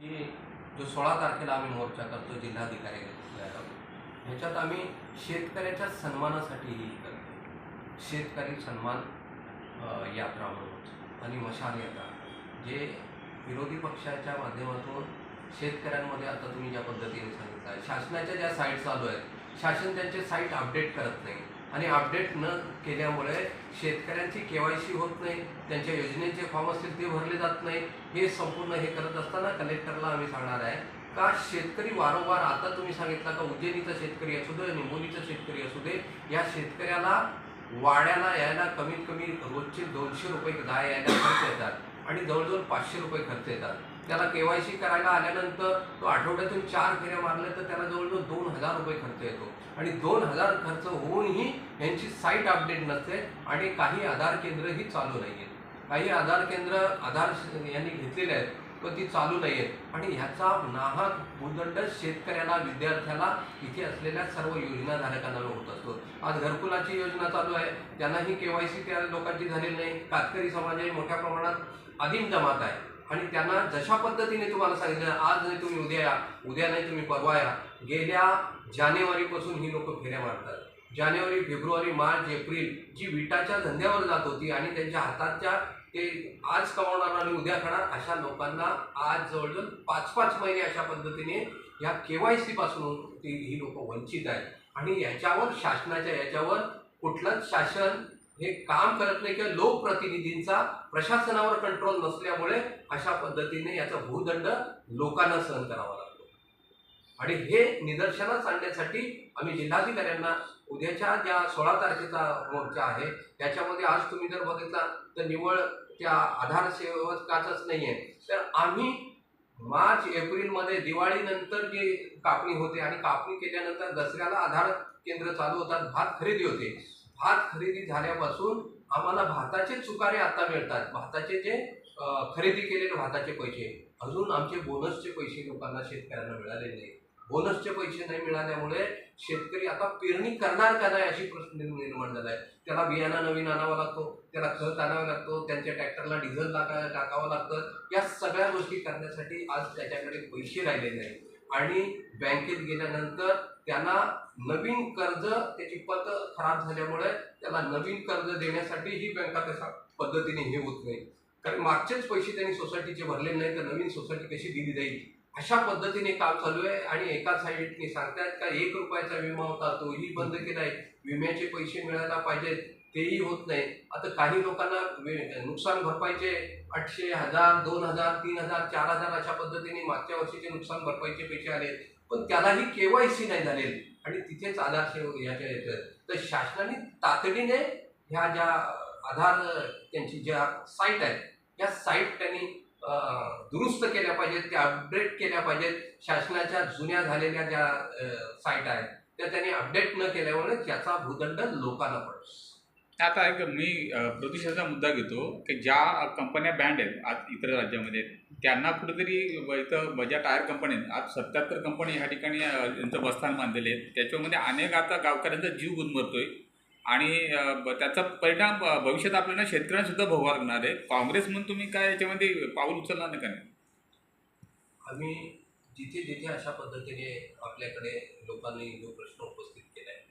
की जो सोळा तारखेला आम्ही मोर्चा करतो जिल्हाधिकारी ह्याच्यात आम्ही शेतकऱ्याच्या सन्मानासाठी ही करतो. शेतकरी सन्मान यात्रा म्हणून आणि मशाल यात्रा. जे विरोधी पक्षाच्या माध्यमातून शेतकऱ्यांमध्ये आता तुम्ही ज्या पद्धतीने सांगितलं आहे शासनाच्या ज्या साईट चालू आहेत शासन त्यांचे साईट अपडेट करत नाही. आणि अपडेट न केल्यामुळे शेतकऱ्यांची के वाय सी होत नाही त्यांच्या योजनेचे फॉर्म असतील ते भरले जात नाही. हे संपूर्ण हे करत असताना कलेक्टरला आम्ही सांगणार आहे का शेतकरी वारंवार आता तुम्ही सांगितलं का उज्जैनीचा शेतकरी असू दे निमोलीचा शेतकरी असू दे या शेतकऱ्याला वाड्याला यायला कमीत कमी रोजचे दोनशे रुपये दहा यायला खर्च येतात आणि जवळजवळ पाचशे रुपये खर्च येतात. त्याला केवायसी करायला आल्यानंतर तो आठवड्यातून चार फेऱ्या मारल्या तर त्याला जवळजवळ दोन हजार रुपये खर्च येतो. आणि दोन हजार खर्च होऊनही यांची साईट अपडेट नसते आणि काही आधार केंद्रही चालू नाही आहेत काही आधार केंद्र आधार यांनी घेतलेले आहेत पण ती चालू नाही आहेत आणि ह्याचा नाहक भूदंड शेतकऱ्याला विद्यार्थ्याला इथे असलेल्या सर्व योजनाधारकांना होत असतो. आज घरकुलाची योजना चालू आहे. त्यांनाही केवायसी त्या लोकांची झालेली नाही. कातकरी समाज हे मोठ्या प्रमाणात आदिम जमात आहे. आणि त्यांना जशा पद्धतीने तुम्हाला सांगितलं आज नाही तुम्ही उद्या या उद्या नाही तुम्ही परवा या. गेल्या जानेवारीपासून ही लोक फेऱ्या मारतात. जानेवारी फेब्रुवारी मार्च एप्रिल जी विटाच्या धंद्यावर जात होती आणि त्यांच्या हाताच्या ते आज कमावणार आणि उद्या खाणार अशा लोकांना आज जवळजवळ पाच पाच महिने अशा पद्धतीने या केवायसी पासून ती ही लोक वंचित आहेत. आणि याच्यावर शासनाच्या याच्यावर कुठलंच शासन हे काम करत नाही किंवा लोकप्रतिनिधींचा प्रशासनावर कंट्रोल नसल्यामुळे अशा पद्धतीने याचा भूदंड लोकांना सहन करावा लागतो. आणि हे निदर्शनास आणण्यासाठी आम्ही जिल्हाधिकाऱ्यांना उद्याच्या ज्या सोळा तारखेचा मोर्चा आहे त्याच्यामध्ये आज तुम्ही जर बघितला तर निवळ त्या आधार नाही आहे तर आम्ही मार्च एप्रिलमध्ये दिवाळीनंतर जी कापणी होते आणि कापणी केल्यानंतर दसऱ्याला आधार केंद्र चालू होतात भात खरेदी होते. भात खरेदी झाल्यापासून आम्हाला भाताचे चुकारे आता मिळतात. भाताचे जे खरेदी केलेले भाताचे पैसे अजून आमचे बोनसचे पैसे लोकांना शेतकऱ्यांना मिळाले नाही. बोनसचे पैसे नाही मिळाल्यामुळे शेतकरी आता पेरणी करणार का नाही अशी प्रश्न निर्माण झाला आहे. त्याला बियाणा नवीन आणावा लागतो त्याला खत आणावा लागतो त्यांच्या ट्रॅक्टरला डिझेल लागा टाकावं लागतं. या सगळ्या गोष्टी करण्यासाठी आज त्याच्याकडे पैसे राहिले नाही आणि बँकेत गेल्यानंतर त्यांना नवीन कर्ज त्याची पत खराब झाल्यामुळे त्याला नवीन कर्ज देण्यासाठी ही बँका तशा पद्धतीने हे होत नाही कारण मागचेच पैसे त्यांनी सोसायटीचे भरले नाही तर नवीन सोसायटी कशी दिली जाईल? अशा पद्धतीने काम चालू आहे आणि एका साईडने सांगतायत का एक रुपयाचा विमा होता तोही बंद केलाय. विम्याचे पैसे मिळायला पाहिजेत. तेही होत नाही. आता काही लोकांना नुकसान भरपाईचे आठशे हजार दोन हजार तीन हजार चार हजार अशा पद्धतीने मागच्या वर्षीचे नुकसान भरपाईचे पैसे आले पण त्यालाही केवायसी नाही झालेली. आणि तिथेच आधार याच्या येतं तर शासनाने तातडीने ह्या ज्या आधार त्यांची ज्या साईट आहेत या साईट त्यांनी दुरुस्त केल्या पाहिजेत त्या अपडेट केल्या पाहिजेत. शासनाच्या जुन्या झालेल्या ज्या साईट आहेत त्या त्यांनी अपडेट न केल्यामुळे त्याचा भूदंड लोकांना पडतो. आता एक मी प्रदूषणाचा मुद्दा घेतो की ज्या कंपन्या बँड आहेत आज इतर राज्यामध्ये त्यांना कुठेतरी इथं ज्या टायर कंपनी आहेत आज सत्याहत्तर कंपनी ह्या ठिकाणी यांचं बस्थान बांधलेले आहेत. त्याच्यामध्ये अनेक आता गावकऱ्यांचा जीव गुदमरतोय आणि त्याचा परिणाम भविष्यात आपल्याला शेतकऱ्यांसुद्धा भोगावा लागणार आहे. काँग्रेस म्हणून तुम्ही काय याच्यामध्ये पाऊल उचलणार नाही का नाही? आम्ही जिथे जिथे अशा पद्धतीने आपल्याकडे लोकांनी जो प्रश्न उपस्थित केला आहे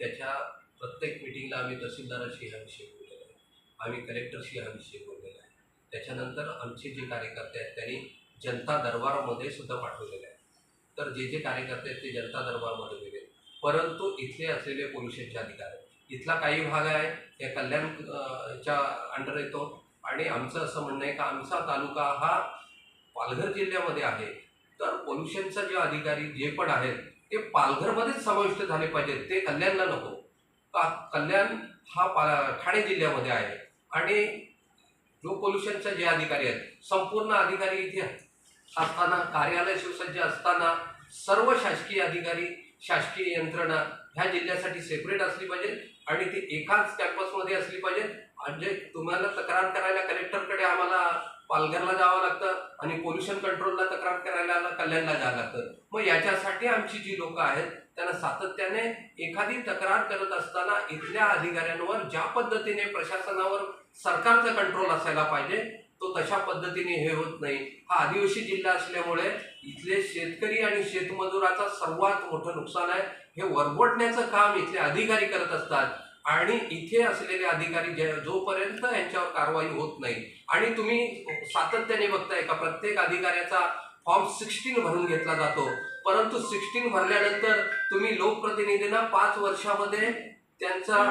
त्याच्या प्रत्येक मिटिंगला आम्ही तहसीलदाराशी हा विषय बोललेला आहे. आम्ही कलेक्टरशी हा विषय बोललेला आहे. त्याच्यानंतर आमचे जे कार्यकर्ते आहेत त्यांनी जनता दरबारामध्ये सुद्धा पाठवलेले आहे. तर जे जे कार्यकर्ते आहेत ते जनता दरबारमध्ये गेले. परंतु इथले असलेले पोलिसांचे अधिकारी इथला काही भाग आहे त्या कल्याणच्या अंडर येतो. आणि आमचं असं म्हणणं आहे का आमचा तालुका हा पालघर जिल्ह्यामध्ये आहे. तर पोल्युशनचा जे अधिकारी जे पण आहेत ते पालघरमध्येच समाविष्ट झाले पाहिजेत. ते कल्याणला नको. का कल्याण हा पा ठाणे जिल्ह्यामध्ये आहे. आणि जो पोल्युशनचा जे अधिकारी आहेत संपूर्ण अधिकारी इथे असताना कार्यालय सुसज्ज असताना सर्व शासकीय अधिकारी शासकीय यंत्रणा ह्या जिल्ह्यासाठी सेपरेट असली पाहिजे आणि ती एकाच कॅम्पसमध्ये असली पाहिजे. म्हणजे तुम्हाला तक्रार करायला कलेक्टरकडे आम्हाला पालघरला जावं लागतं आणि पोल्युशन कंट्रोलला तक्रार करायला कल्याणला जावं लागतं. मग याच्यासाठी आमची जी लोक आहेत त्यांना सातत्याने एखादी तक्रार करत असताना इथल्या अधिकाऱ्यांवर ज्या पद्धतीने प्रशासनावर सरकारचा कंट्रोल असायला पाहिजे तो तशा पद्धतीने हे होत नाही. हा आदिवासी जिल्हा असल्यामुळे इथले शेतकरी आणि शेतमजुराचा सर्वात मोठं नुकसान आहे. हे वरवटण्याचं काम इथले अधिकारी करत असतात. आणि इथे असलेले अधिकारी जे जोपर्यंत यांच्यावर कारवाई होत नाही. आणि तुम्ही सातत्याने बघताय का प्रत्येक अधिकाऱ्याचा फॉर्म सिक्स्टीन भरून घेतला जातो. परंतु सिक्स्टीन भरल्यानंतर तुम्ही लोकप्रतिनिधींना पाच वर्षामध्ये त्यांचा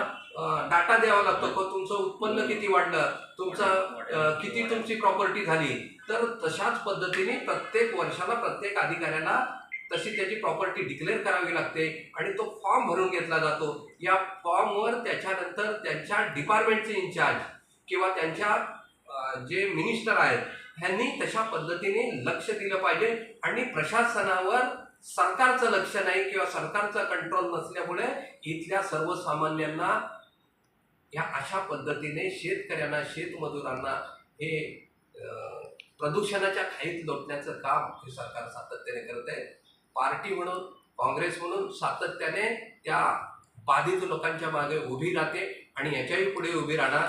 डाटा द्यावा लागतो. का तुमचं उत्पन्न किती वाढलं? तुमचं अं, किती तुमची प्रॉपर्टी झाली? तर तशाच पद्धतीने प्रत्येक वर्षाला प्रत्येक अधिकाऱ्याला तशी त्याची प्रॉपर्टी डिक्लेअर करावी लागते आणि तो फॉर्म भरून घेतला जातो. या फॉर्मवर त्याच्यानंतर त्यांच्या डिपार्टमेंटचे इन्चार्ज किंवा त्यांच्या जे मिनिस्टर आहेत ह्यांनी तशा पद्धतीने लक्ष दिलं पाहिजे आणि प्रशासनावर सरकारचं लक्ष नाही किंवा सरकारचा कंट्रोल नसल्यामुळे इथल्या सर्वसामान्यांना या अशा पद्धतीने शेतकऱ्यांना शेतमजुरांना हे प्रदूषणाच्या खाईत लोटण्याचं काम हे सरकार सातत्याने करत आहे. पार्टी म्हणून काँग्रेस म्हणून सातत्याने त्या बाधित लोकांच्या मागे उभी राहते आणि याच्याही पुढे उभी राहणार.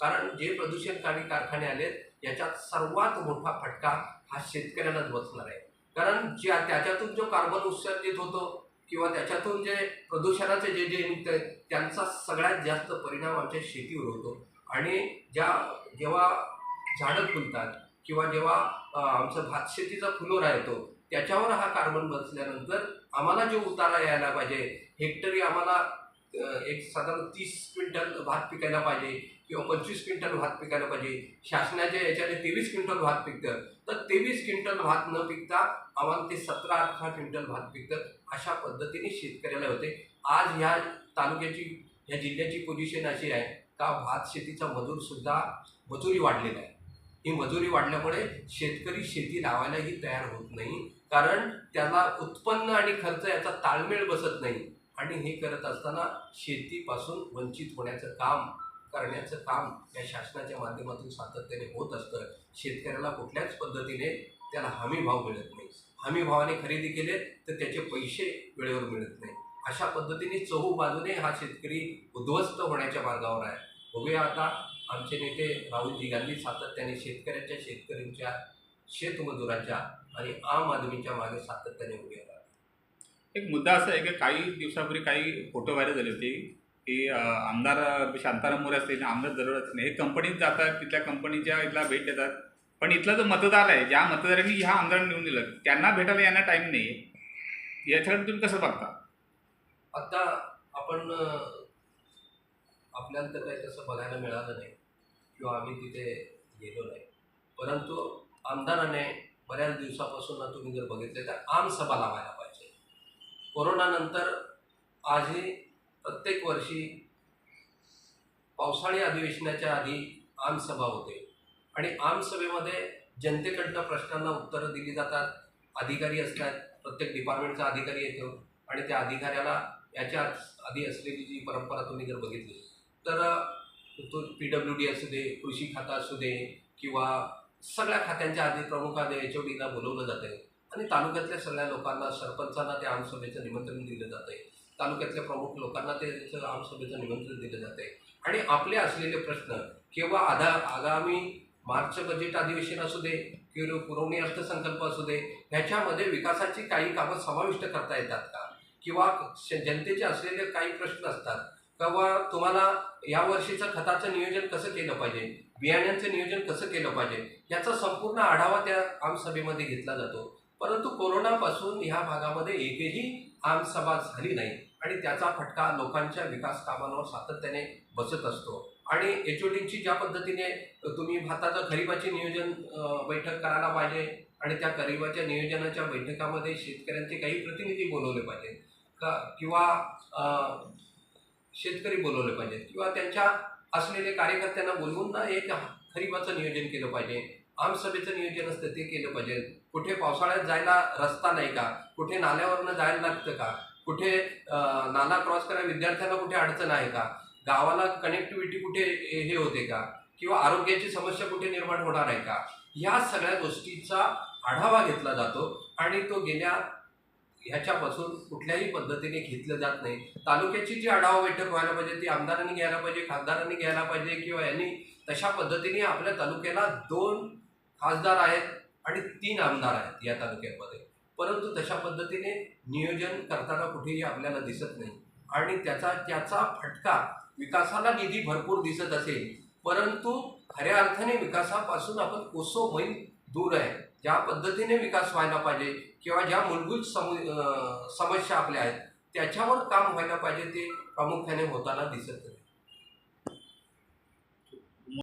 कारण जे प्रदूषणकारी कारखाने आलेत याच्यात सर्वात मोठा फटका हा शेतकऱ्यांनाच बसणार आहे. कारण ज्या त्याच्यातून जो कार्बन उत्सर्जित होतो किंवा त्याच्यातून जे प्रदूषणाचे जे जे निघतंय त्यांचा सगळ्यात जास्त परिणाम आमच्या शेतीवर होतो. आणि ज्या जेव्हा झाडं फुलतात किंवा जेव्हा आमचं भात शेतीचा फुलोरा येतो त्याच्यावर हा कार्बन बसल्यानंतर आम्हाला जो उतारा यायला पाहिजे हेक्टरी आम्हाला एक साधारण तीस क्विंटल भात पिकायला पाहिजे किंवा पंचवीस क्विंटल भात पिकायला पाहिजे. शासनाच्या याच्याने तेवीस क्विंटल भात पिकतं. तर तेवीस क्विंटल भात न पिकता आम्हाला ते सतरा अठरा क्विंटल भात पिकतं अशा पद्धतीने शेतकऱ्याला होते. आज ह्या तालुक्याची ह्या जिल्ह्याची पोझिशन अशी आहे का भात शेतीचा मजूरसुद्धा मजुरी वाढलेला आहे. ही मजुरी वाढल्यामुळे शेतकरी शेती लावायलाही तयार होत नाही. कारण त्याला उत्पन्न आणि खर्च याचा ताळमेळ बसत नाही. आणि हे करत असताना शेतीपासून वंचित होण्याचं काम करण्याचं काम या शासनाच्या माध्यमातून सातत्याने होत असतं. शेतकऱ्याला कुठल्याच पद्धतीने त्याला हमी भाव मिळत नाही. हमी भावाने खरेदी केले तर त्याचे पैसे वेळेवर मिळत नाही. अशा पद्धतीने चहू बाजूने हा शेतकरी उद्ध्वस्त होण्याच्या मार्गावर आहे. बघूया आता आमचे नेते राहुलजी गांधी सातत्याने शेतकऱ्याच्या शेतकऱ्यांच्या शेतमजुरांच्या आणि आम आदमीच्या मागे सातत्याने उभे राहतात. एक मुद्दा असा आहे की काही दिवसापूर्वी काही फोटो व्हायरल झाले होते. की आमदार शांताराम मोरे असतील आमदार जरूर असतील हे कंपनीत जातात तिथल्या कंपनीच्या इथला भेट देतात. पण इथला जो मतदार आहे ज्या मतदारांनी ह्या आमदारांना निवडून दिलं त्यांना भेटायला यांना टाईम नाही आहे याच्याकडे तुम्ही कसं बघता? आता आपण आपल्याला तर काही तसं बघायला मिळालं नाही किंवा आम्ही तिथे गेलो नाही. परंतु आमदाराने बऱ्याच दिवसापासून तुम्ही जर बघितले तर आमसभा लावायला पाहिजे. कोरोनानंतर आजही प्रत्येक वर्षी पावसाळी अधिवेशनाच्या आधी आमसभा होते. आणि आमसभेमध्ये जनतेकडनं प्रश्नांना उत्तरं दिली जातात. अधिकारी असतात. प्रत्येक डिपार्टमेंटचा अधिकारी येतो. आणि त्या अधिकाऱ्याला याच्या आधी असलेली जी परंपरा तुम्ही जर बघितली तर तो पी डब्ल्यू डी असू दे कृषी खातं असू दे किंवा सगळ्या खात्यांच्या आधी प्रमुखाने एच ओ डीला बोलवलं जाते आणि तालुक्यातल्या सगळ्या लोकांना सरपंचांना त्या आमसभेचं निमंत्रण दिलं जातं तालुक्यातल्या प्रमुख लोकांना ते आमसभेचं निमंत्रण दिलं जाते आणि आपले असलेले प्रश्न किंवा आधा आगामी मार्च बजेट अधिवेशन असू दे किंवा पुरवणी अर्थसंकल्प असू दे ह्याच्यामध्ये विकासाची काही कामं समाविष्ट करता येतात का? किंवा जनतेचे असलेले काही प्रश्न असतात. किंवा तुम्हाला या वर्षीचं खताचं नियोजन कसं केलं पाहिजे? बियाण्यांचं नियोजन कसं केलं पाहिजे? याचा संपूर्ण आढावा त्या आमसभेमध्ये घेतला जातो. परंतु कोरोनापासून ह्या भागामध्ये एकही आमसभा झाली नाही. आणि त्याचा फटका लोकांच्या विकास कामांवर सातत्याने बसत असतो. आणि एच ओ डीची ज्या पद्धतीने तुम्ही भारताचं खरीपाचे नियोजन बैठक करायला पाहिजे आणि त्या खरीपाच्या नियोजनाच्या बैठकामध्ये शेतकऱ्यांचे काही प्रतिनिधी बोलवले पाहिजेत का किंवा शेतकरी बोलवले पाहिजेत किंवा त्यांच्या असलेले कार्यकर्त्यांना बोलवून ना एक खरीपाचं नियोजन केलं पाहिजे. आमसभेचं नियोजन असतं ते केलं पाहिजे. कुठे पावसाळ्यात जायला रस्ता नाही का? कुठे नाल्यावरनं जायला लागतं का? कुठे नाला क्रॉस करायला विद्यार्थ्यांना कुठे अडचण आहे का? गावाला कनेक्टिव्हिटी कुठे हे हे होते का? किंवा आरोग्याची समस्या कुठे निर्माण होणार आहे का? ह्या सगळ्या गोष्टीचा आढावा घेतला जातो आणि तो गेल्या ह्याच्यापासून कुठल्याही पद्धतीने घेतलं जात नाही. तालुक्याची जी आढावा बैठक व्हायला पाहिजे ती आमदारांनी घ्यायला पाहिजे खासदारांनी घ्यायला पाहिजे किंवा यांनी तशा पद्धतीने आपल्या तालुक्याला दोन खासदार आहेत आणि तीन आमदार आहेत या तालुक्यामध्ये. परंतु तशा पद्धतीने नियोजन करताना कुठेही आपल्याला दिसत नाही. आणि त्याचा त्याचा फटका विकासाला निधी भरपूर दिसत असेल परंतु खऱ्या अर्थाने विकासापासून आपण कोसो मैल दूर आहे. ज्या पद्धतीने विकास व्हायला पाहिजे किंवा ज्या मूलभूत समु समस्या आपल्या आहेत त्याच्यावर काम व्हायला पाहिजे ते प्रामुख्याने होताना दिसत नाही.